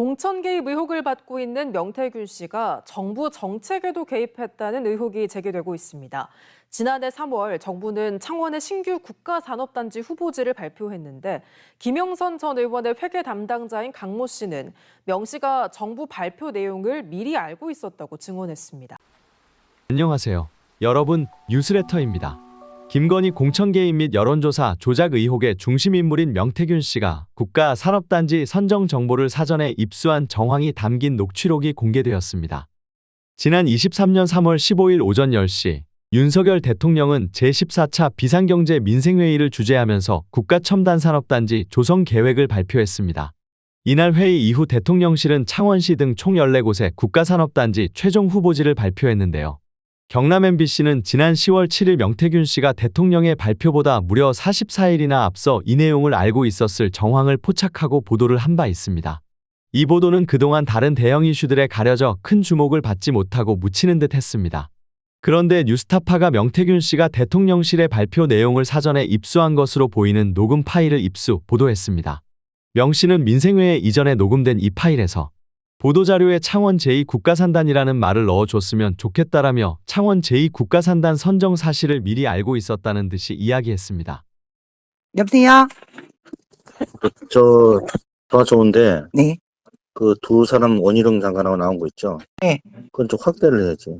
공천 개입 의혹을 받고 있는 명태균 씨가 정부 정책에도 개입했다는 의혹이 제기되고 있습니다. 지난해 3월 정부는 창원의 신규 국가산업단지 후보지를 발표했는데 김영선 전 의원의 회계 담당자인 강모 씨는 명 씨가 정부 발표 내용을 미리 알고 있었다고 증언했습니다. 안녕하세요. 여러분, 뉴스레터입니다. 김건희 공천 개입 및 여론조사 조작 의혹의 중심 인물인 명태균 씨가 국가 산업단지 선정 정보를 사전에 입수한 정황이 담긴 녹취록이 공개되었습니다. 지난 23년 3월 15일 오전 10시 윤석열 대통령은 제14차 비상경제 민생회의를 주재하면서 국가첨단산업단지 조성 계획을 발표했습니다. 이날 회의 이후 대통령실은 창원시 등 총 14곳의 국가산업단지 최종 후보지를 발표했는데요. 경남 MBC는 지난 10월 7일 명태균 씨가 대통령의 발표보다 무려 44일이나 앞서 이 내용을 알고 있었을 정황을 포착하고 보도를 한 바 있습니다. 이 보도는 그동안 다른 대형 이슈들에 가려져 큰 주목을 받지 못하고 묻히는 듯 했습니다. 그런데 뉴스타파가 명태균 씨가 대통령실의 발표 내용을 사전에 입수한 것으로 보이는 녹음 파일을 입수, 보도했습니다. 명 씨는 민생회에 이전에 녹음된 이 파일에서 보도자료에 창원 제2국가산단이라는 말을 넣어줬으면 좋겠다라며 창원 제2국가산단 선정 사실을 미리 알고 있었다는 듯이 이야기했습니다. 여보세요? 저 전화 좋은데 네. 그 두 사람 원희룡 장관하고 나온 거 있죠? 네. 그건 좀 확대를 해야지.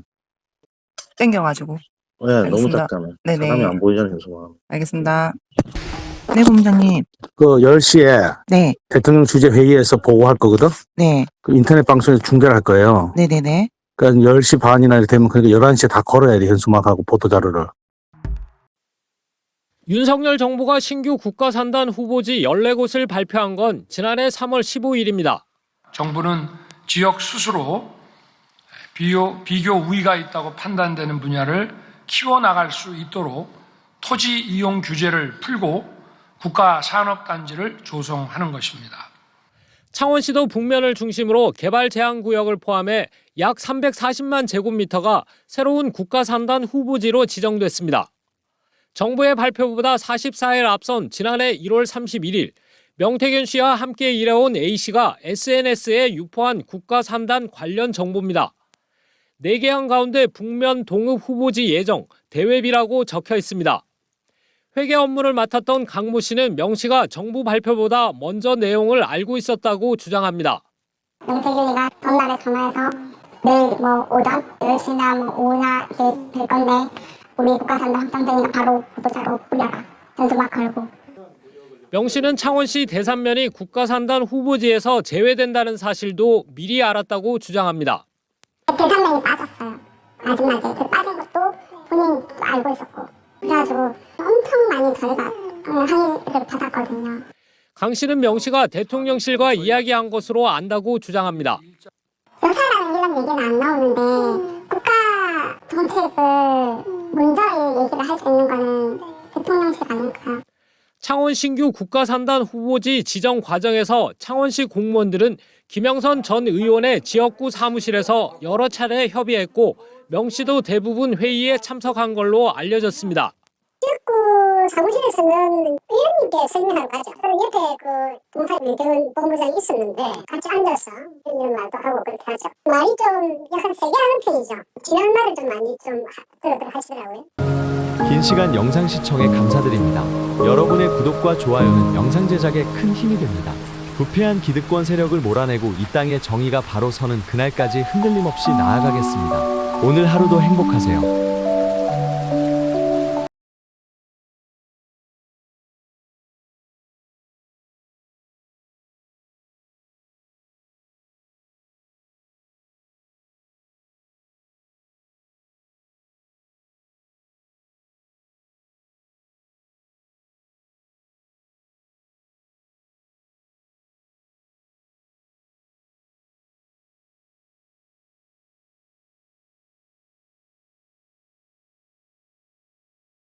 땡겨가지고. 네, 너무 알겠습니다. 작잖아요. 네네. 사람이 안 보이잖아요, 계속. 알겠습니다. 네, 본부장님. 그 10시에 네, 대통령 주재 회의에서 보고할 거거든. 네, 그 인터넷 방송에서 중계를 할 거예요. 네네네. 그러니까 10시 반이나 이렇게 되면 그러니까 11시에 다 걸어야 돼. 현수막하고 보도 자료를. 윤석열 정부가 신규 국가산단 후보지 14곳을 발표한 건 지난해 3월 15일입니다. 정부는 지역 스스로 비교, 비교 우위가 있다고 판단되는 분야를 키워나갈 수 있도록 토지 이용 규제를 풀고 국가 산업단지를 조성하는 것입니다. 창원시도 북면을 중심으로 개발 제한 구역을 포함해 약 340만 제곱미터가 새로운 국가산단 후보지로 지정됐습니다. 정부의 발표보다 44일 앞선 지난해 1월 31일 명태균 씨와 함께 일해온 A씨가 SNS에 유포한 국가산단 관련 정보입니다. 4개항 가운데 북면 동읍 후보지 예정, 대회비라고 적혀 있습니다. 회계 업무를 맡았던 강모 씨는 명 씨가 정부 발표보다 먼저 내용을 알고 있었다고 주장합니다. 명태균이가 전날에 전화해서 내일 뭐 오전 10시나 뭐 오후나 이렇게 될 건데 우리 국가산도 확정되니까 바로 보도자료 올려라 현수막 걸고 명 씨는 창원시 대산면이 국가산단 후보지에서 제외된다는 사실도 미리 알았다고 주장합니다. 대산면이 빠졌어요 마지막에 그 빠진 것도 본인 알고 있었고 그래가지고 엄청 많이 저희가 어, 항의를 받았거든요 강 씨는 명 씨가 대통령실과 이야기한 것으로 안다고 주장합니다. 여사라는 이런 얘기는 안 나오는데 국가 정책을 먼저 얘기를 할 수 있는 거는 대통령실 아닐까요? 창원 신규 국가산단 후보지 지정 과정에서 창원시 공무원들은 김영선 전 의원의 지역구 사무실에서 여러 차례 협의했고 명 씨도 대부분 회의에 참석한 걸로 알려졌습니다. 그 사무실에서는 의원님께 설명하러 가죠. 그럼 옆에 그 동사 민태훈 본부장이 있었는데 같이 앉아서 이런 말도 하고 그렇게 하죠. 말이 좀 약간 세게 하는 편이죠. 지난 말을 좀 많이 좀 그렇게 하시더라고요. 긴 시간 영상 시청에 감사드립니다. 여러분의 구독과 좋아요는 영상 제작에 큰 힘이 됩니다. 부패한 기득권 세력을 몰아내고 이 땅의 정의가 바로 서는 그날까지 흔들림 없이 나아가겠습니다. 오늘 하루도 행복하세요.